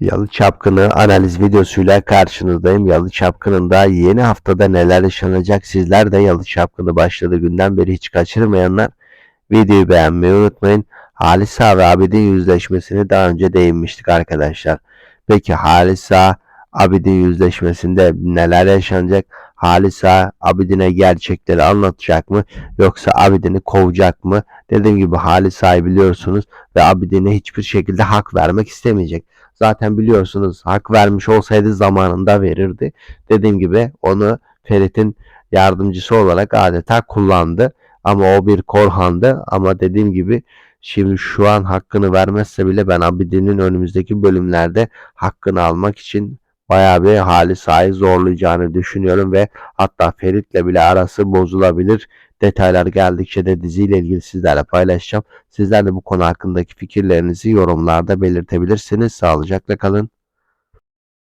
Yalı Çapkını analiz videosuyla karşınızdayım. Yalı Çapkını'nda yeni haftada neler yaşanacak sizler de Yalı Çapkını başladığı günden beri hiç kaçırmayanlar videoyu beğenmeyi unutmayın. Halis Ağa ve Abidin yüzleşmesini daha önce değinmiştik arkadaşlar. Peki Halis Ağa Abidin yüzleşmesinde neler yaşanacak? Halis Ağa Abidin'e gerçekleri anlatacak mı? Yoksa Abidin'i kovacak mı? Dediğim gibi Halis Ağa'yı biliyorsunuz ve Abidin'e hiçbir şekilde hak vermek istemeyecek. Zaten biliyorsunuz hak vermiş olsaydı zamanında verirdi. Dediğim gibi onu Ferit'in yardımcısı olarak adeta kullandı. Ama o bir Korhan'dı. Ama dediğim gibi şimdi şu an hakkını vermezse bile ben Abidin'in önümüzdeki bölümlerde hakkını almak için bayağı bir hali sahi zorlayacağını düşünüyorum ve hatta Ferit'le bile arası bozulabilir. Detaylar geldikçe de diziyle ilgili sizlerle paylaşacağım. Sizler de bu konu hakkındaki fikirlerinizi yorumlarda belirtebilirsiniz. Sağlıcakla kalın.